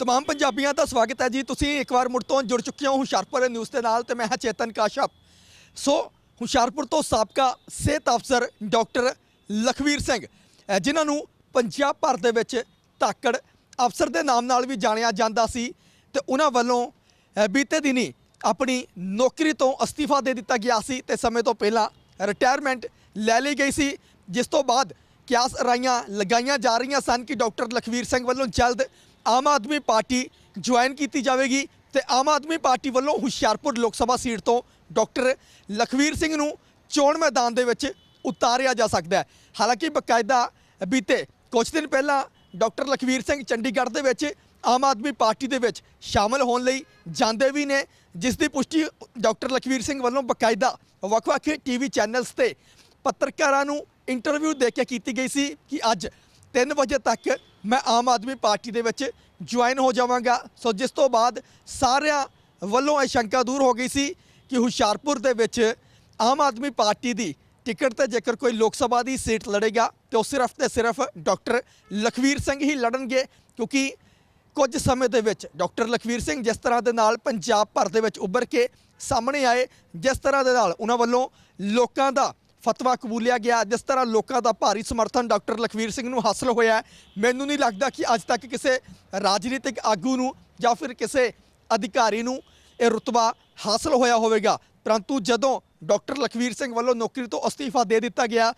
ਤਮਾਮ ਪੰਜਾਬੀਆਂ ਦਾ ਸਵਾਗਤ ਹੈ ਜੀ ਤੁਸੀਂ ਇੱਕ ਵਾਰ ਮੁੜ ਤੋਂ ਜੁੜ ਚੁੱਕੇ ਹੋ ਹੁਸ਼ਿਆਰਪੁਰ ਨਿਊਜ਼ ਦੇ ਨਾਲ ਤੇ ਮੈਂ ਹਾਂ ਚੇਤਨ ਕਾਸ਼ਪ ਸੋ ਹੁਸ਼ਿਆਰਪੁਰ ਤੋਂ ਸਾਬਕਾ ਸਿਹਤ ਅਫਸਰ ਡਾਕਟਰ ਲਖਵੀਰ ਸਿੰਘ ਜਿਨ੍ਹਾਂ ਨੂੰ ਪੰਜਾਬ ਭਰ ਦੇ ਵਿੱਚ ਧਾਕੜ ਅਫਸਰ ਦੇ ਨਾਮ ਨਾਲ ਵੀ ਜਾਣਿਆ ਜਾਂਦਾ ਸੀ ਤੇ ਉਹਨਾਂ ਵੱਲੋਂ ਬੀਤੇ ਦਿਨੀ ਆਪਣੀ ਨੌਕਰੀ ਤੋਂ ਅਸਤੀਫਾ ਦੇ ਦਿੱਤਾ ਗਿਆ ਸੀ ਤੇ ਸਮੇਂ ਤੋਂ ਪਹਿਲਾਂ ਰਿਟਾਇਰਮੈਂਟ ਲੈ ਲਈ ਗਈ ਸੀ ਜਿਸ ਤੋਂ ਬਾਅਦ ਕਿਆਸ ਰਾਈਆਂ ਲਗਾਈਆਂ ਜਾ ਰਹੀਆਂ ਸਨ ਕਿ ਡਾਕਟਰ ਲਖਵੀਰ ਸਿੰਘ ਵੱਲੋਂ ਜਲਦ ਆਮ ਆਦਮੀ ਪਾਰਟੀ ਜੁਆਇਨ ਕੀਤੀ ਜਾਵੇਗੀ ਤੇ ਆਮ ਆਦਮੀ ਪਾਰਟੀ ਵੱਲੋਂ ਹੁਸ਼ਿਆਰਪੁਰ ਲੋਕ ਸਭਾ ਸੀਟ ਤੋਂ ਡਾਕਟਰ ਲਖਵੀਰ ਸਿੰਘ ਨੂੰ ਚੋਣ ਮੈਦਾਨ ਦੇ ਵਿੱਚ ਉਤਾਰਿਆ ਜਾ ਸਕਦਾ ਹੈ। ਹਾਲਾਂਕਿ ਬਕਾਇਦਾ ਬੀਤੇ ਕੁਝ ਦਿਨ ਪਹਿਲਾਂ ਡਾਕਟਰ ਲਖਵੀਰ ਸਿੰਘ ਚੰਡੀਗੜ੍ਹ ਦੇ ਵਿੱਚ ਆਮ ਆਦਮੀ ਪਾਰਟੀ ਦੇ ਵਿੱਚ ਸ਼ਾਮਲ ਹੋਣ ਲਈ ਜਾਂਦੇ ਵੀ ਨੇ, ਜਿਸ ਦੀ ਪੁਸ਼ਟੀ ਡਾਕਟਰ ਲਖਵੀਰ ਸਿੰਘ ਵੱਲੋਂ ਬਕਾਇਦਾ ਵੱਖ-ਵੱਖ ਟੀਵੀ ਚੈਨਲਸ ਤੇ ਪੱਤਰਕਾਰਾਂ ਨੂੰ ਇੰਟਰਵਿਊ ਦੇ ਕੇ ਕੀਤੀ ਗਈ ਸੀ ਕਿ ਅੱਜ 3 ਵਜੇ ਤੱਕ ਮੈਂ ਆਮ ਆਦਮੀ ਪਾਰਟੀ ਦੇ ਵਿੱਚ ਜੁਆਇਨ ਹੋ ਜਾਵਾਂਗਾ। ਸੋ ਜਿਸ ਤੋਂ ਬਾਅਦ ਸਾਰਿਆਂ ਵੱਲੋਂ ਇਹ ਸ਼ੰਕਾ ਦੂਰ ਹੋ ਗਈ ਸੀ ਕਿ ਹੁਸ਼ਿਆਰਪੁਰ ਦੇ ਵਿੱਚ ਆਮ ਆਦਮੀ ਪਾਰਟੀ ਦੀ ਟਿਕਟ ਤੇ ਜੇਕਰ ਕੋਈ ਲੋਕ ਸਭਾ ਦੀ ਸੀਟ ਲੜੇਗਾ, ਤੇ ਉਹ ਸਿਰਫ ਤੇ ਸਿਰਫ ਡਾਕਟਰ ਲਖਵੀਰ ਸਿੰਘ ਹੀ ਲੜਨਗੇ, ਕਿਉਂਕਿ ਕੁਝ ਸਮੇਂ ਦੇ ਵਿੱਚ ਡਾਕਟਰ ਲਖਵੀਰ ਸਿੰਘ ਜਿਸ ਤਰ੍ਹਾਂ ਦੇ ਨਾਲ ਪੰਜਾਬ ਭਰ ਦੇ ਵਿੱਚ ਉੱਭਰ ਕੇ ਸਾਹਮਣੇ ਆਏ, ਜਿਸ ਤਰ੍ਹਾਂ ਦੇ ਨਾਲ ਉਹਨਾਂ ਵੱਲੋਂ ਲੋਕਾਂ ਦਾ ਫਤਵਾ ਕਬੂਲਿਆ ਗਿਆ ਜਿਸ ਤਰ੍ਹਾਂ ਲੋਕਾਂ ਦਾ ਭਾਰੀ ਸਮਰਥਨ ਡਾਕਟਰ ਲਖਵੀਰ ਸਿੰਘ ਨੂੰ ਹਾਸਲ ਹੋਇਆ ਮੈਨੂੰ ਨਹੀਂ ਲੱਗਦਾ ਕਿ ਅੱਜ ਤੱਕ ਕਿਸੇ ਰਾਜਨੀਤਿਕ ਆਗੂ ਨੂੰ ਜਾਂ ਫਿਰ ਕਿਸੇ ਅਧਿਕਾਰੀ ਨੂੰ ਇਹ ਰੁਤਬਾ ਹਾਸਲ ਹੋਇਆ ਹੋਵੇਗਾ। ਪਰੰਤੂ ਜਦੋਂ ਡਾਕਟਰ ਲਖਵੀਰ ਸਿੰਘ ਵੱਲੋਂ ਨੌਕਰੀ ਤੋਂ ਅਸਤੀਫਾ ਦੇ ਦਿੱਤਾ ਗਿਆ,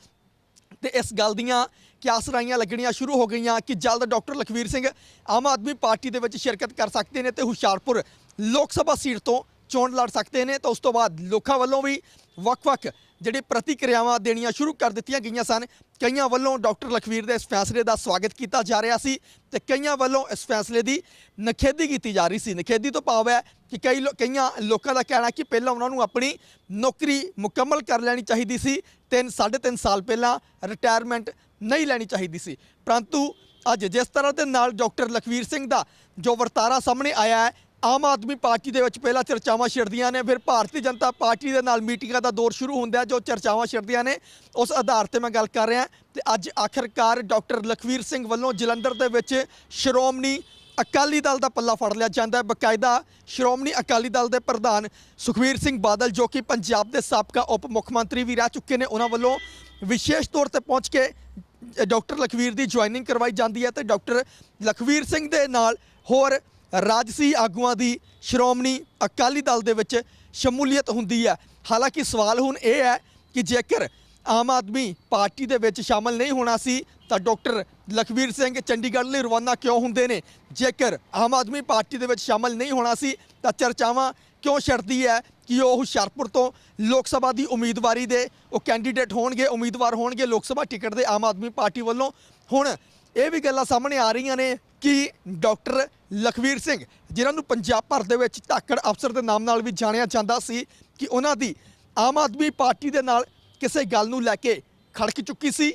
ਤੇ ਇਸ ਗੱਲ ਦੀਆਂ ਕਿਆਸਰਾਈਆਂ ਲੱਗਣੀਆਂ ਸ਼ੁਰੂ ਹੋ ਗਈਆਂ ਕਿ ਜਲਦ ਡਾਕਟਰ ਲਖਵੀਰ ਸਿੰਘ ਆਮ ਆਦਮੀ ਪਾਰਟੀ ਦੇ ਵਿੱਚ ਸ਼ਿਰਕਤ ਕਰ ਸਕਦੇ ਨੇ ਤੇ ਹੁਸ਼ਿਆਰਪੁਰ ਲੋਕ ਸਭਾ ਸੀਟ ਤੋਂ ਚੋਣ ਲੜ ਸਕਦੇ ਨੇ। ਤਾਂ ਉਸ ਤੋਂ ਬਾਅਦ ਲੋਕਾਂ ਵੱਲੋਂ ਵੀ ਵੱਖ-ਵੱਖ ਜਿਹੜੇ ਪ੍ਰਤੀਕਿਰਿਆਵਾਂ ਦੇਣੀਆਂ ਸ਼ੁਰੂ ਕਰ ਦਿੱਤੀਆਂ ਗਈਆਂ ਸਨ। ਕਈਆਂ ਵੱਲੋਂ ਡਾਕਟਰ ਲਖਵੀਰ ਦੇ ਇਸ ਫੈਸਲੇ ਦਾ ਸਵਾਗਤ ਕੀਤਾ ਜਾ ਰਿਹਾ ਸੀ ਤੇ ਕਈਆਂ ਵੱਲੋਂ ਇਸ ਫੈਸਲੇ ਦੀ ਨਖੇਦੀ ਕੀਤੀ ਜਾ ਰਹੀ ਸੀ। ਨਖੇਦੀ ਤੋਂ ਭਾਵ ਹੈ ਕਿ ਕਈ ਲੋ- ਕਈਆਂ ਲੋਕਾਂ ਦਾ ਕਹਿਣਾ ਕਿ ਪਹਿਲਾਂ ਉਹਨਾਂ ਨੂੰ ਆਪਣੀ ਨੌਕਰੀ ਮੁਕੰਮਲ ਕਰ ਲੈਣੀ ਚਾਹੀਦੀ ਸੀ ਤਿੰਨ ਸਾਢੇ ਤਿੰਨ ਸਾਲ ਪਹਿਲਾਂ ਰਿਟਾਇਰਮੈਂਟ ਨਹੀਂ ਲੈਣੀ ਚਾਹੀਦੀ ਸੀ। ਪਰੰਤੂ ਅੱਜ ਜਿਸ ਤਰ੍ਹਾਂ ਦੇ ਨਾਲ ਡਾਕਟਰ ਲਖਵੀਰ ਸਿੰਘ ਦਾ ਜੋ ਵਰਤਾਰਾ ਸਾਹਮਣੇ ਆਇਆ ਹੈ ਆਮ ਆਦਮੀ ਪਾਰਟੀ ਦੇ ਵਿੱਚ ਪਹਿਲਾਂ ਚਰਚਾਵਾਂ ਛਿੜਦੀਆਂ ਨੇ ਫਿਰ ਭਾਰਤੀ ਜਨਤਾ ਪਾਰਟੀ ਦੇ ਨਾਲ ਮੀਟਿੰਗਾਂ ਦਾ ਦੌਰ ਸ਼ੁਰੂ ਹੁੰਦਾ ਜੋ ਚਰਚਾਵਾਂ ਛਿੜਦੀਆਂ ਨੇ। ਉਸ ਆਧਾਰ ਤੇ ਮੈਂ ਗੱਲ ਕਰ ਰਿਹਾ ਤੇ ਅੱਜ ਆਖਰਕਾਰ ਡਾਕਟਰ ਲਖਵੀਰ ਸਿੰਘ ਵੱਲੋਂ ਜਲੰਧਰ ਦੇ ਵਿੱਚ ਸ਼੍ਰੋਮਣੀ ਅਕਾਲੀ ਦਲ ਦਾ ਪੱਲਾ ਫੜ ਲਿਆ ਜਾਂਦਾ ਹੈ। ਬਕਾਇਦਾ ਸ਼੍ਰੋਮਣੀ ਅਕਾਲੀ ਦਲ ਦੇ ਪ੍ਰਧਾਨ ਸੁਖਵੀਰ ਸਿੰਘ ਬਾਦਲ ਜੋ ਕਿ ਪੰਜਾਬ ਦੇ ਸਾਬਕਾ ਉਪ ਮੁੱਖ ਮੰਤਰੀ ਵੀ ਰਹਿ ਚੁੱਕੇ ਨੇ ਉਹਨਾਂ ਵੱਲੋਂ ਵਿਸ਼ੇਸ਼ ਤੌਰ ਤੇ ਪਹੁੰਚ ਕੇ ਅ, ਡਾਕਟਰ ਲਖਵੀਰ ਦੀ ਜੁਆਇਨਿੰਗ ਕਰਵਾਈ ਜਾਂਦੀ ਹੈ ਤੇ ਡਾਕਟਰ ਲਖਵੀਰ ਸਿੰਘ ਦੇ ਨਾਲ ਹੋਰ ਰਾਜਸੀ ਆਗੂਆਂ ਦੀ ਸ਼੍ਰੋਮਣੀ ਅਕਾਲੀ ਦਲ ਦੇ ਵਿੱਚ ਸ਼ਮੂਲੀਅਤ ਹੁੰਦੀ ਹੈ। ਹਾਲਾਂਕਿ ਸਵਾਲ ਹੁਣ ਇਹ ਹੈ ਕਿ ਜੇਕਰ ਆਮ ਆਦਮੀ ਪਾਰਟੀ ਦੇ ਵਿੱਚ ਸ਼ਾਮਲ ਨਹੀਂ ਹੋਣਾ ਸੀ, ਤਾਂ ਡਾਕਟਰ ਲਖਵੀਰ ਸਿੰਘ ਚੰਡੀਗੜ੍ਹ ਲਈ ਰਵਾਨਾ ਕਿਉਂ ਹੁੰਦੇ ਨੇ? ਜੇਕਰ ਆਮ ਆਦਮੀ ਪਾਰਟੀ ਦੇ ਵਿੱਚ ਸ਼ਾਮਲ ਨਹੀਂ ਹੋਣਾ ਸੀ, ਤਾਂ ਚਰਚਾਵਾਂ ਕਿਉਂ ਛਿੜਦੀ ਹੈ ਕਿ ਉਹ ਹੁਸ਼ਿਆਰਪੁਰ ਤੋਂ ਲੋਕ ਸਭਾ ਦੀ ਉਮੀਦਵਾਰੀ ਦੇ ਉਹ ਕੈਂਡੀਡੇਟ ਹੋਣਗੇ, ਉਮੀਦਵਾਰ ਹੋਣਗੇ ਲੋਕ ਸਭਾ ਟਿਕਟ ਦੇ ਆਮ ਆਦਮੀ ਪਾਰਟੀ ਵੱਲੋਂ? ਹੁਣ ਇਹ ਵੀ ਗੱਲਾਂ ਸਾਹਮਣੇ ਆ ਰਹੀਆਂ ਨੇ ਕਿ ਡਾਕਟਰ ਲਖਵੀਰ ਸਿੰਘ, ਜਿਨ੍ਹਾਂ ਨੂੰ ਪੰਜਾਬ ਭਰ ਦੇ ਵਿੱਚ ਧਾਕੜ ਅਫਸਰ ਦੇ ਨਾਮ ਨਾਲ ਵੀ ਜਾਣਿਆ ਜਾਂਦਾ ਸੀ ਕਿ ਉਹਨਾਂ ਦੀ ਆਮ ਆਦਮੀ ਪਾਰਟੀ ਦੇ ਨਾਲ ਕਿਸੇ ਗੱਲ ਨੂੰ ਲੈ ਕੇ ਖੜਕ ਚੁੱਕੀ ਸੀ।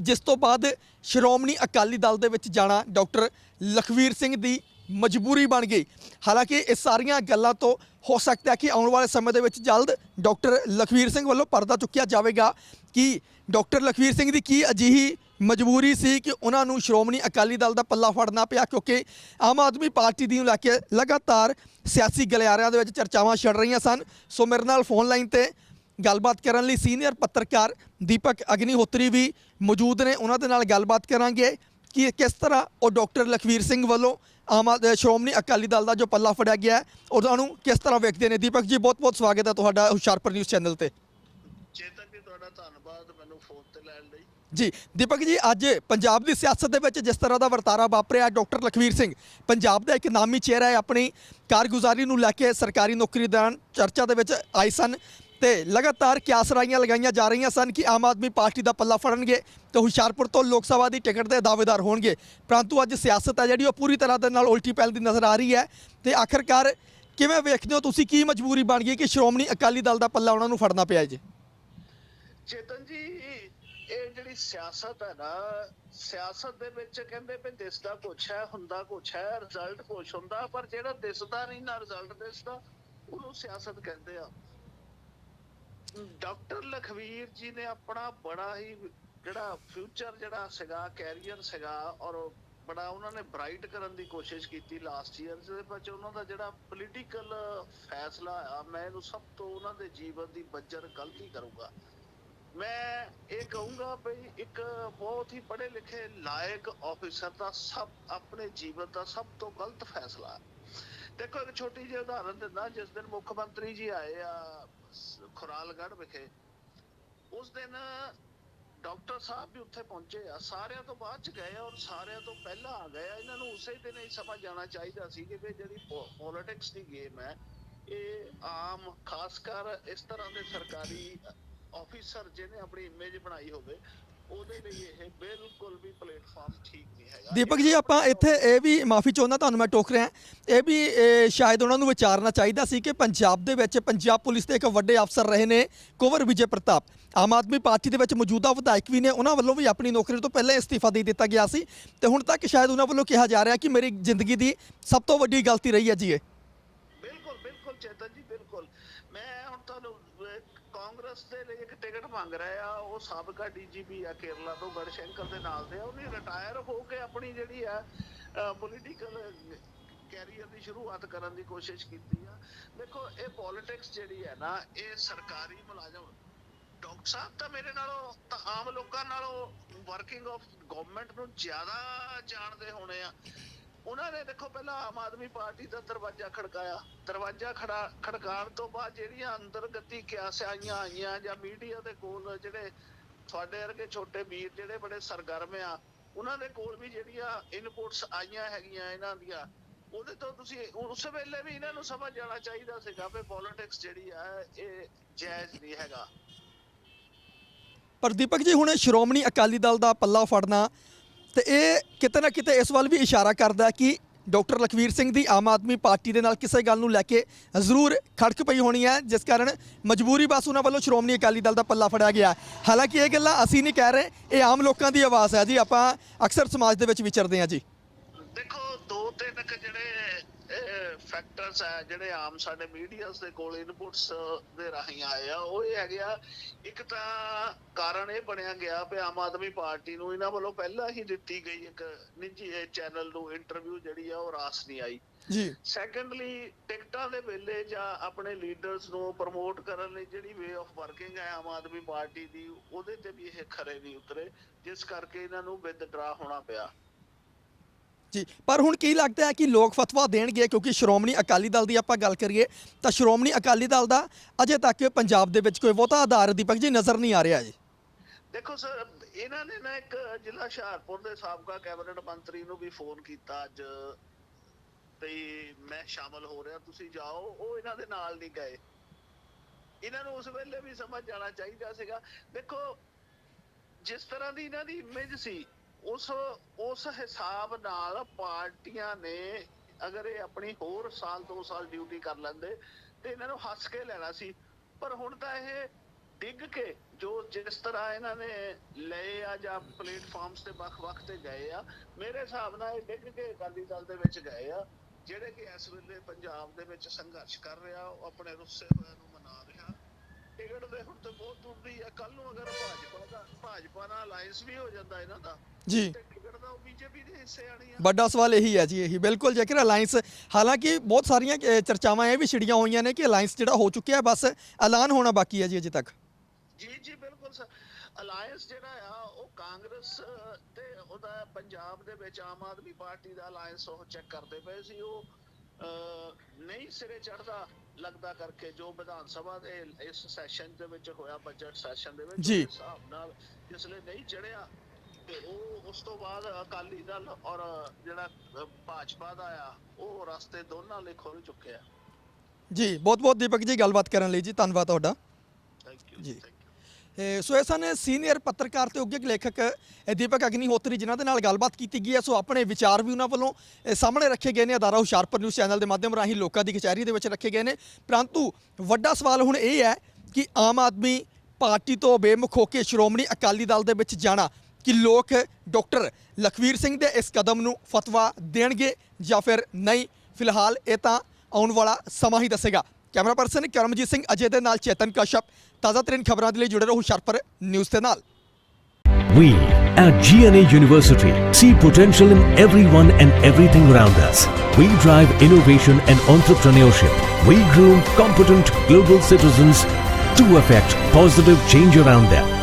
ਜਿਸ ਤੋਂ ਬਾਅਦ ਸ਼੍ਰੋਮਣੀ ਅਕਾਲੀ ਦਲ ਦੇ ਵਿੱਚ ਜਾਣਾ ਡਾਕਟਰ ਲਖਵੀਰ ਸਿੰਘ ਦੀ ਮਜਬੂਰੀ ਬਣ ਗਈ। ਹਾਲਾਂਕਿ ਇਹ ਸਾਰੀਆਂ ਗੱਲਾਂ ਤੋਂ ਹੋ ਸਕਦਾ ਹੈ ਕਿ ਆਉਣ ਵਾਲੇ ਸਮੇਂ ਦੇ ਵਿੱਚ ਜਲਦ ਡਾਕਟਰ ਲਖਵੀਰ ਸਿੰਘ ਵੱਲੋਂ ਪਰਦਾ ਚੁੱਕਿਆ ਜਾਵੇਗਾ ਕਿ ਡਾਕਟਰ ਲਖਵੀਰ ਸਿੰਘ ਦੀ ਕੀ ਅਜਿਹੀ ਮਜਬੂਰੀ ਸੀ ਕਿ ਉਹਨਾਂ ਨੂੰ ਸ਼੍ਰੋਮਣੀ ਅਕਾਲੀ ਦਲ ਦਾ ਪੱਲਾ ਫੜਨਾ ਪਿਆ, ਕਿਉਂਕਿ ਆਮ ਆਦਮੀ ਪਾਰਟੀ ਦੀ ਨੂੰ ਲੈ ਕੇ ਲਗਾਤਾਰ ਸਿਆਸੀ ਗਲਿਆਰਿਆਂ ਦੇ ਵਿੱਚ ਚਰਚਾਵਾਂ ਛਿੜ ਰਹੀਆਂ ਸਨ। ਸੋ ਮੇਰੇ ਨਾਲ ਫੋਨ ਲਾਈਨ ਤੇ ਗੱਲਬਾਤ ਕਰਨ ਲਈ ਸੀਨੀਅਰ ਪੱਤਰਕਾਰ ਦੀਪਕ ਅਗਨੀਹੋਤਰੀ ਵੀ ਮੌਜੂਦ ਨੇ। ਉਹਨਾਂ ਦੇ ਨਾਲ ਗੱਲਬਾਤ ਕਰਾਂਗੇ। ਕਿ ਕਿਸ ਤਰ੍ਹਾਂ ਉਹ ਡਾਕਟਰ ਲਖਵੀਰ ਸਿੰਘ ਵੱਲੋਂ ਆਮ ਸ਼੍ਰੋਮਣੀ ਅਕਾਲੀ ਦਲ ਦਾ ਜੋ ਪੱਲਾ ਫੜਿਆ ਗਿਆ ਉਹਨਾਂ ਨੂੰ ਕਿਸ ਤਰ੍ਹਾਂ ਵੇਖਦੇ ਨੇ? ਦੀਪਕ ਜੀ ਬਹੁਤ ਬਹੁਤ ਸਵਾਗਤ ਹੈ ਤੁਹਾਡਾ ਹੁਸ਼ਿਆਰਪੁਰ ਨਿਊਜ਼ ਚੈਨਲ ਤੇ। ਚੇਤਨ ਜੀ ਤੁਹਾਡਾ ਧੰਨਵਾਦ ਮੈਨੂੰ ਫੋਨ ਤੇ ਲੈਣ ਲਈ। ਜੀ ਦੀਪਕ ਜੀ ਅੱਜ ਪੰਜਾਬ ਦੀ ਸਿਆਸਤ ਦੇ ਵਿੱਚ ਜਿਸ ਤਰ੍ਹਾਂ ਦਾ ਵਰਤਾਰਾ ਵਾਪਰਿਆ ਡਾਕਟਰ ਲਖਵੀਰ ਸਿੰਘ ਪੰਜਾਬ ਦਾ ਇੱਕ ਨਾਮੀ ਚਿਹਰਾ ਹੈ ਆਪਣੀ ਕਾਰਗੁਜ਼ਾਰੀ ਨੂੰ ਲੈ ਕੇ ਸਰਕਾਰੀ ਨੌਕਰੀ ਦੌਰਾਨ ਚਰਚਾ ਦੇ ਵਿੱਚ ਆਏ ਸਨ। ਤੇ ਲਗਾਤਾਰ ਕਿਆਸ ਰਾਈਆਂ ਲਗਾਈਆਂ ਜਾ ਰਹੀਆਂ ਸਨ ਕਿ ਆਮ ਆਦਮੀ ਪਾਰਟੀ ਦਾ ਪੱਲਾ ਫੜਨਗੇ ਤੇ ਹੁਸ਼ਿਆਰਪੁਰ ਤੋਂ ਲੋਕ ਸਭਾ ਦੀ ਟਿਕਟ ਦੇ ਦਾਅਵੇਦਾਰ ਹੋਣਗੇ। ਪਰੰਤੂ ਅੱਜ ਸਿਆਸਤ ਹੈ ਜਿਹੜੀ ਉਹ ਪੂਰੀ ਤਰ੍ਹਾਂ ਦੇ ਨਾਲ ਉਲਟੀ ਪੈਲਦੀ ਨਜ਼ਰ ਆ ਰਹੀ ਹੈ ਤੇ ਆਖਰਕਾਰ ਕਿਵੇਂ ਵੇਖਦੇ ਹੋ ਤੁਸੀਂ ਕੀ ਮਜਬੂਰੀ ਬਣ ਗਈ ਕਿ ਸ਼੍ਰੋਮਣੀ ਅਕਾਲੀ ਦਲ ਦਾ ਪੱਲਾ ਉਹਨਾਂ ਨੂੰ ਫੜਨਾ ਪਿਆ ਜੀ? ਚੇਤਨ ਜੀ, ਇਹ ਜਿਹੜੀ ਸਿਆਸਤ ਹੈ ਨਾ, ਸਿਆਸਤ ਦੇ ਵਿੱਚ ਕਹਿੰਦੇ ਵੀ ਦਿਸਦਾ ਕੁਛ ਹੈ, ਹੁੰਦਾ ਕੁਛ ਹੈ ਰਿਜ਼ਲਟ ਕੁਛ ਹੁੰਦਾ, ਪਰ ਜਿਹੜਾ ਦਿਸਦਾ ਨਹੀਂ ਨਾ ਰਿਜ਼ਲਟ ਦਿਸਦਾ, ਉਹਨੂੰ ਸਿਆਸਤ ਕਹਿੰਦੇ ਆ। ਡਾਕਟਰ ਲਖਵੀਰ ਜੀ ਨੇ ਆਪਣਾ ਬੜਾ ਹੀ ਜਿਹੜਾ ਫਿਊਚਰ ਜਿਹੜਾ ਸੀਗਾ ਕੈਰੀਅਰ ਸੀਗਾ ਔਰ ਬੜਾ ਉਹਨਾਂ ਨੇ ਬ੍ਰਾਈਟ ਕਰਨ ਦੀ ਕੋਸ਼ਿਸ਼ ਕੀਤੀ ਲਾਸਟ ਈਅਰ ਦੇ ਵਿੱਚ ਉਹਨਾਂ ਦਾ ਜਿਹੜਾ ਪੋਲੀਟੀਕਲ ਫੈਸਲਾ ਆ, ਮੈਂ ਇਹਨੂੰ ਸਭ ਤੋਂ ਉਹਨਾਂ ਦੇ ਜੀਵਨ ਦੀ ਬੱਜਰ ਗਲਤੀ ਕਰੂੰਗਾ। ਮੈਂ ਇਹ ਕਹੂੰਗਾ ਵੀ ਇੱਕ ਬਹੁਤ ਹੀ ਪੜ੍ਹੇ ਲਿਖੇ ਲਾਇਕ ਆਫੀਸਰ ਦਾ ਸਭ ਆਪਣੇ ਜੀਵਨ ਦਾ ਸਭ ਤੋਂ ਗਲਤ ਫੈਸਲਾ। ਦੇਖੋ ਇੱਕ ਛੋਟੀ ਜਿਹੀ ਉਦਾਹਰਨ ਦਿੰਦਾ, ਜਿਸ ਦਿਨ ਮੁੱਖ ਮੰਤਰੀ ਜੀ ਆਏ ਆ ਖੁਰਾਲਗੜ੍ਹ ਵਿਖੇ। ਉਸ ਦਿਨ ਡਾਕਟਰ ਸਾਹਿਬ ਵੀ ਉੱਥੇ ਪਹੁੰਚੇ ਆ। ਸਾਰਿਆਂ ਤੋਂ ਬਾਅਦ ਚ ਗਏ ਔਰ ਸਾਰਿਆਂ ਤੋਂ ਪਹਿਲਾਂ ਆ ਗਏ ਇਹਨਾਂ ਨੂੰ ਉਸੇ ਦਿਨ ਹੀ ਸਮਝ ਜਾਣਾ ਚਾਹੀਦਾ ਸੀ ਕਿ ਜਿਹੜੀ ਪੋਲਿਟਿਕਸ ਦੀ ਗੇਮ ਹੈ, ਇਹ ਆਮ, ਖਾਸ ਕਰ ਇਸ ਤਰ੍ਹਾਂ ਦੇ ਸਰਕਾਰੀ ਆਫੀਸਰ ਜਿਹਨੇ ਆਪਣੀ ਇਮੇਜ ਬਣਾਈ ਹੋਵੇ ਉਹਦੇ ਲਈ ਇਹ ਬਿਲਕੁਲ ਵੀ ਪਲੇਟਫਾਰਮ ਠੀਕ ਨਹੀਂ ਹੈਗਾ। ਦੀਪਕ ਜੀ ਆਪਾਂ ਇੱਥੇ ਇਹ ਵੀ ਮਾਫੀ ਚਾਹੁੰਦਾ ਤੁਹਾਨੂੰ ਮੈਂ ਟੋਕ ਰਿਹਾ। ਇਹ ਵੀ ਸ਼ਾਇਦ ਉਹਨਾਂ ਨੂੰ ਵਿਚਾਰਨਾ ਚਾਹੀਦਾ ਸੀ ਕਿ ਪੰਜਾਬ ਦੇ ਵਿੱਚ ਪੰਜਾਬ ਪੁਲਿਸ ਦੇ ਇੱਕ ਵੱਡੇ ਅਫਸਰ ਰਹੇ ਨੇ ਕੁੰਵਰ ਵਿਜੇ ਪ੍ਰਤਾਪ। ਆਮ ਆਦਮੀ ਪਾਰਟੀ ਦੇ ਵਿੱਚ ਮੌਜੂਦਾ ਵਿਧਾਇਕ ਵੀ ਨੇ ਉਹਨਾਂ ਵੱਲੋਂ ਵੀ ਆਪਣੀ ਨੌਕਰੀ ਤੋਂ ਪਹਿਲਾਂ ਹੀ ਅਸਤੀਫਾ ਦੇ ਦਿੱਤਾ ਗਿਆ ਸੀ। ਤੇ ਹੁਣ ਤੱਕ ਸ਼ਾਇਦ ਉਹਨਾਂ ਵੱਲੋਂ ਕਿਹਾ ਜਾ ਰਿਹਾ ਕਿ ਮੇਰੀ ਜ਼ਿੰਦਗੀ ਦੀ ਸਭ ਤੋਂ ਵੱਡੀ ਗਲਤੀ ਰਹੀ ਹੈ ਜੀ ਇਹ। ਬਿਲਕੁਲ ਬਿਲਕੁਲ ਚੇਤਨ ਜੀ ਬਿਲਕੁਲ। ਮੈਂ ਹੁਣ ਤੁਹਾਨੂੰ ਕਾਂਗਰਸ ਦੇ ਲਈ ਇੱਕ ਟਿਕਟ ਮੰਗ ਰਿਹਾ ਆ, ਉਹ ਸਾਬਕਾ ਡੀਜੀਪੀ ਆ, ਕੇਰਲਾ ਤੋਂ ਗੜਸ਼ੰਕਰ ਦੇ ਨਾਲ ਦੇ ਆ ਉਹਨੇ ਰਿਟਾਇਰ ਹੋ ਕੇ ਆਪਣੀ ਜਿਹੜੀ ਆ ਪੋਲੀਟੀਕਲ ਕੈਰੀਅਰ ਦੀ ਸ਼ੁਰੂਆਤ ਕਰਨ ਦੀ ਕੋਸ਼ਿਸ਼ ਕੀਤੀ ਆ। ਦੇਖੋ, ਇਹ ਪੋਲਿਟਿਕਸ ਜਿਹੜੀ ਹੈ ਨਾ, ਇਹ ਸਰਕਾਰੀ ਮੁਲਾਜ਼ਮ, ਡਾਕਟਰ ਸਾਹਿਬ ਤਾਂ ਮੇਰੇ ਨਾਲੋਂ, ਤਾਂ ਆਮ ਲੋਕਾਂ ਨਾਲੋਂ ਵਰਕਿੰਗ ਆਫ ਗਵਰਨਮੈਂਟ ਨੂੰ ਜ਼ਿਆਦਾ ਜਾਣਦੇ ਹੋਣੇ ਆ। ਉਹਨਾਂ ਨੇ ਦੇਖੋ ਪਹਿਲਾਂ ਆਮ ਆਦਮੀ ਪਾਰਟੀ ਦਾ ਦਰਵਾਜ਼ਾ ਖੜਕਾਇਆ। ਦਰਵਾਜ਼ਾ ਖੜਾ, ਖੜਕਾਉਣ ਤੋਂ ਬਾਅਦ ਜਿਹੜੀਆਂ ਅੰਦਰ ਗਤੀ ਕਿਆਸਾਂ ਆਈਆਂ ਜਾਂ ਮੀਡੀਆ ਦੇ ਕੋਲ ਜਿਹੜੇ ਤੁਹਾਡੇ ਵਰਗੇ ਛੋਟੇ ਵੀਰ ਜਿਹੜੇ ਬੜੇ ਸਰਗਰਮ ਆ, ਉਹਨਾਂ ਦੇ ਕੋਲ ਵੀ ਜਿਹੜੀਆਂ ਇਨਪੁਟਸ ਆਈਆਂ ਹੈਗੀਆਂ ਇਹਨਾਂ ਦੀਆਂ, ਉਹਦੇ ਤੋਂ ਤੁਸੀਂ ਉਸ ਵੇਲੇ ਵੀ ਇਹਨਾਂ ਨੂੰ ਸਮਝ ਜਾਣਾ ਚਾਹੀਦਾ ਸੀਗਾ ਵੀ ਪੋਲਿਟਿਕਸ ਜਿਹੜੀ ਆ, ਇਹ ਜਾਇਜ਼ ਨਹੀਂ ਹੈਗਾ। ਪਰ ਦੀਪਕ ਜੀ, ਹੁਣ ਸ਼੍ਰੋਮਣੀ ਅਕਾਲੀ ਦਲ ਦਾ ਪੱਲਾ ਫੜਨਾ ਤੇ ਇਹ ਕਿਤੇ ਨਾ ਕਿਤੇ ਇਸ ਵੱਲ ਵੀ ਇਸ਼ਾਰਾ ਕਰਦਾ ਕਿ ਡਾਕਟਰ ਲਖਵੀਰ ਸਿੰਘ ਦੀ ਆਮ ਆਦਮੀ ਪਾਰਟੀ ਦੇ ਨਾਲ ਕਿਸੇ ਗੱਲ ਨੂੰ ਲੈ ਕੇ ਜ਼ਰੂਰ ਖੜਕ ਪਈ ਹੋਣੀ ਹੈ, ਜਿਸ ਕਾਰਨ ਮਜਬੂਰੀ ਬਸ ਉਹਨਾਂ ਵੱਲੋਂ ਸ਼੍ਰੋਮਣੀ ਅਕਾਲੀ ਦਲ ਦਾ ਪੱਲਾ ਫੜਿਆ ਗਿਆ ਹਾਲਾਂਕਿ ਇਹ ਗੱਲਾਂ ਅਸੀਂ ਨਹੀਂ ਕਹਿ ਰਹੇ, ਇਹ ਆਮ ਲੋਕਾਂ ਦੀ ਆਵਾਜ਼ ਹੈ ਜੀ, ਆਪਾਂ ਅਕਸਰ ਸਮਾਜ ਦੇ ਵਿੱਚ ਵਿਚਰਦੇ ਹਾਂ ਜੀ। ਦੇਖੋ, ਦੋ ਤਿੰਨ ਜਿਹੜੇ ਫੈਕਟਰਸ ਆ ਜਿਹੜੇ ਆਮ ਸਾਡੇ ਮੀਡੀਆਸ ਦੇ ਕੋਲ ਇਨਪੁਟਸ ਦੇ ਰਾਹੀਂ ਆਏ ਆ ਉਹ ਇਹ ਹੈਗੇ ਆ ਇੱਕ ਤਾਂ ਕਾਰਨ ਇਹ ਬਣਿਆ ਗਿਆ ਵੀ ਆਮ ਆਦਮੀ ਪਾਰਟੀ ਨੂੰ ਇਹਨਾਂ ਵੱਲੋਂ ਪਹਿਲਾਂ ਹੀ ਦਿੱਤੀ ਗਈ ਇੱਕ ਨਿੱਜੀ ਚੈਨਲ ਨੂੰ ਇੰਟਰਵਿਊ ਜਿਹੜੀ ਆ ਉਹ ਰਾਸ ਨਹੀਂ ਆਈ। ਜੀ। ਸੈਕੰਡਲੀ ਟਿਕਟਾਂ ਦੇ ਵੇਲੇ ਜਾਂ ਆਪਣੇ ਲੀਡਰਸ ਨੂੰ ਪ੍ਰਮੋਟ ਕਰਨ ਲਈ ਜਿਹੜੀ ਵੇ ਆਫ ਵਰਕਿੰਗ ਹੈ ਆਮ ਆਦਮੀ ਪਾਰਟੀ ਦੀ ਉਹਦੇ ਤੇ ਵੀ ਇਹ ਖਰੇ ਨਹੀਂ ਉਤਰੇ ਜਿਸ ਕਰਕੇ ਇਹਨਾਂ ਨੂੰ ਵਿਦਡਰਾ ਹੋਣਾ ਪਿਆ। ਜੀ ਪਰ ਹੁਣ ਕੀ ਲੱਗਦਾ ਹੈ ਕਿ ਲੋਕ ਫਤਵਾ ਦੇਣਗੇ ਕਿਉਂਕਿ ਸ਼੍ਰੋਮਣੀ ਅਕਾਲੀ ਦਲ ਦੀ ਆਪਾਂ ਗੱਲ ਕਰੀਏ ਤਾਂ ਸ਼੍ਰੋਮਣੀ ਅਕਾਲੀ ਦਲ ਦਾ ਅਜੇ ਤੱਕ ਪੰਜਾਬ ਦੇ ਵਿੱਚ ਕੋਈ ਬਹੁਤਾ ਆਧਾਰ ਦੀਪਕ ਜੀ ਨਜ਼ਰ ਨਹੀਂ ਆ ਰਿਹਾ ਜੀ। ਦੇਖੋ ਸਰ, ਇਹਨਾਂ ਨੇ ਨਾ ਇੱਕ ਜ਼ਿਲ੍ਹਾ ਹੁਸ਼ਿਆਰਪੁਰ ਦੇ ਸਾਬਕਾ ਕੈਬਨਿਟ ਮੰਤਰੀ ਨੂੰ ਵੀ ਫੋਨ ਕੀਤਾ ਅੱਜ ਤੇ ਮੈਂ ਸ਼ਾਮਲ ਹੋ ਰਿਹਾ, ਤੁਸੀਂ ਜਾਓ। ਉਹ ਇਹਨਾਂ ਦੇ ਨਾਲ ਨਹੀਂ ਗਏ। ਇਹਨਾਂ ਨੂੰ ਉਸ ਵੇਲੇ ਵੀ ਸਮਝ ਜਾਣਾ ਚਾਹੀਦਾ ਸੀਗਾ। ਦੇਖੋ, ਜਿਸ ਤਰ੍ਹਾਂ ਦੀ ਇਹਨਾਂ ਦੀ ਇਮੇਜ ਸੀ ਉਸ ਉਸ ਹਿਸਾਬ ਨਾਲ ਪਾਰਟੀਆਂ ਨੇ ਅਗਰ ਇਹ ਆਪਣੀ ਹੋਰ ਸਾਲ, ਦੋ ਸਾਲ ਡਿਊਟੀ ਕਰ ਲੈਂਦੇ ਤੇ ਇਹਨਾਂ ਨੂੰ ਹੱਸ ਕੇ ਲੈਣਾ ਸੀ। ਪਰ ਹੁਣ ਤਾਂ ਇਹ ਡਿੱਗ ਕੇ ਜੋ ਜਿਸ ਤਰ੍ਹਾਂ ਇਹਨਾਂ ਨੇ ਲਏ ਆ ਜਾਂ ਪਲੇਟਫਾਰਮਸ ਤੇ ਵੱਖ-ਵੱਖ ਤੇ ਗਏ ਆ, ਮੇਰੇ ਹਿਸਾਬ ਨਾਲ ਇਹ ਡਿੱਗ ਕੇ ਅਕਾਲੀ ਦਲ ਦੇ ਵਿੱਚ ਗਏ ਆ, ਜਿਹੜੇ ਕਿ ਇਸ ਵੇਲੇ ਪੰਜਾਬ ਦੇ ਵਿੱਚ ਸੰਘਰਸ਼ ਕਰ ਰਿਹਾ, ਉਹ ਆਪਣੇ ਰੁੱਸੇ ਹੋਇਆਂ ਨੂੰ ਟਿਕਟ ਦੇ ਹੁਣ ਤੇ ਬਹੁਤ ਦੂਰ ਦੀ ਆ। ਕੱਲ ਨੂੰ ਅਗਰ ਭਾਜਪਾ ਦਾ ਭਾਜਪਾ ਨਾਲ ਅਲਾਈਅੰਸ ਵੀ ਹੋ ਜਾਂਦਾ ਇਹਨਾਂ ਦਾ ਜੀ। ਵੱਡਾ ਸਵਾਲ ਇਹੀ ਹੈ ਜੀ ਇਹੀ। ਬਿਲਕੁਲ ਜੇਕਰ ਅਲਾਈਅੰਸ ਹਾਲਾਂਕਿ ਬਹੁਤ ਸਾਰੀਆਂ ਚਰਚਾਵਾਂ ਇਹ ਵੀ ਛਿੜੀਆਂ ਹੋਈਆਂ ਨੇ ਕਿ ਅਲਾਈਅੰਸ ਜਿਹੜਾ ਹੋ ਚੁੱਕਿਆ ਹੈ ਬਸ ਐਲਾਨ ਹੋਣਾ ਬਾਕੀ ਹੈ ਜੀ ਅਜੇ ਤੱਕ। ਜੀ ਜੀ ਬਿਲਕੁਲ ਸਰ। ਅਲਾਈਅੰਸ ਜਿਹੜਾ ਆ ਉਹ ਕਾਂਗਰਸ ਤੇ ਉਹਦਾ ਪੰਜਾਬ ਦੇ ਵਿੱਚ ਆਮ ਆਦਮੀ ਪਾਰਟੀ ਦਾ ਅਲਾਈਅੰਸ ਉਹ ਚੈੱਕ ਕਰਦੇ ਪਏ ਸੀ। ਉਹ ਨਹੀਂ ਸਿਰੇ ਚੜਦਾ ਲੱਗਦਾ ਕਰਕੇ ਜੋ ਵਿਧਾਨ ਸਭਾ ਦੇ ਇਸ ਸੈਸ਼ਨ ਦੇ ਵਿੱਚ ਹੋਇਆ ਬਜਟ ਸੈਸ਼ਨ ਦੇ ਵਿੱਚ ਜੀ। ਹਿਸਾਬ ਨਾਲ ਜਿਸਲੇ ਨਹੀਂ ਚੜਿਆ। ਤੇ ਉਹ ਉਸ ਤੋਂ ਬਾਅਦ ਅਕਾਲੀ ਦਲ ਔਰ ਜਿਹੜਾ ਭਾਜਪਾ ਦਾ ਆ ਉਹ ਰਸਤੇ ਦੋਨਾਂ ਲਈ ਖੁੱਲ ਚੁੱਕੇ ਆ। ਜੀ ਬਹੁਤ ਬਹੁਤ ਦੀਪਕ ਜੀ ਗੱਲਬਾਤ ਕਰਨ ਲਈ ਜੀ। ਧੰਨਵਾਦ ਤੁਹਾਡਾ। ਥੈਂਕ ਯੂ ਜੀ। ਸੋ ਇਹ ਸਨ ਸੀਨੀਅਰ ਪੱਤਰਕਾਰ ਤੇ ਉੱਘੇ ਲੇਖਕ ਦੀਪਕ ਅਗਨੀਹੋਤਰੀ, ਜਿਨ੍ਹਾਂ ਦੇ ਨਾਲ ਗੱਲਬਾਤ ਕੀਤੀ ਗਈ ਹੈ। ਸੋ ਆਪਣੇ ਵਿਚਾਰ ਵੀ ਉਹਨਾਂ ਵੱਲੋਂ ਸਾਹਮਣੇ ਰੱਖੇ ਗਏ ਨੇ। ਅਦਾਰਾ ਹੁਸ਼ਿਆਰਪੁਰ ਨਿਊਜ਼ ਚੈਨਲ ਦੇ ਮਾਧਿਅਮ ਰਾਹੀਂ ਲੋਕਾਂ ਦੀ ਕਚਹਿਰੀ ਦੇ ਵਿੱਚ ਰੱਖੇ ਗਏ ਨੇ। ਪਰੰਤੂ ਵੱਡਾ ਸਵਾਲ ਹੁਣ ਇਹ ਹੈ ਕਿ ਆਮ ਆਦਮੀ ਪਾਰਟੀ ਤੋਂ ਬੇਮੁਖ ਹੋ ਕੇ ਸ਼੍ਰੋਮਣੀ ਅਕਾਲੀ ਦਲ ਦੇ ਵਿੱਚ ਜਾਣਾ, ਕਿ ਲੋਕ ਡਾਕਟਰ ਲਖਵੀਰ ਸਿੰਘ ਦੇ ਇਸ ਕਦਮ ਨੂੰ ਫਤਵਾ ਦੇਣਗੇ ਜਾਂ ਫਿਰ ਨਹੀਂ? ਫਿਲਹਾਲ ਇਹ ਤਾਂ ਆਉਣ ਵਾਲਾ ਸਮਾਂ ਹੀ ਦੱਸੇਗਾ। ਕੈਮਰਾ ਪਰਸਨ ਕਰਮਜੀਤ ਸਿੰਘ ਅਜੇ ਦੇ ਨਾਲ ਚੇਤਨ ਕਸ਼ਪ ਤਾਜ਼ਾ ਤਰੀਨ ਖਬਰਾਂ ਦੇ ਲਈ ਜੁੜੇ ਰਹੋ ਹੁਸ਼ਿਆਰਪੁਰ ਨਿਊਜ਼ ਦੇ ਨਾਲ We at GNA University see potential in everyone and everything around us. We drive innovation and entrepreneurship. We groom competent global citizens to affect positive change around them.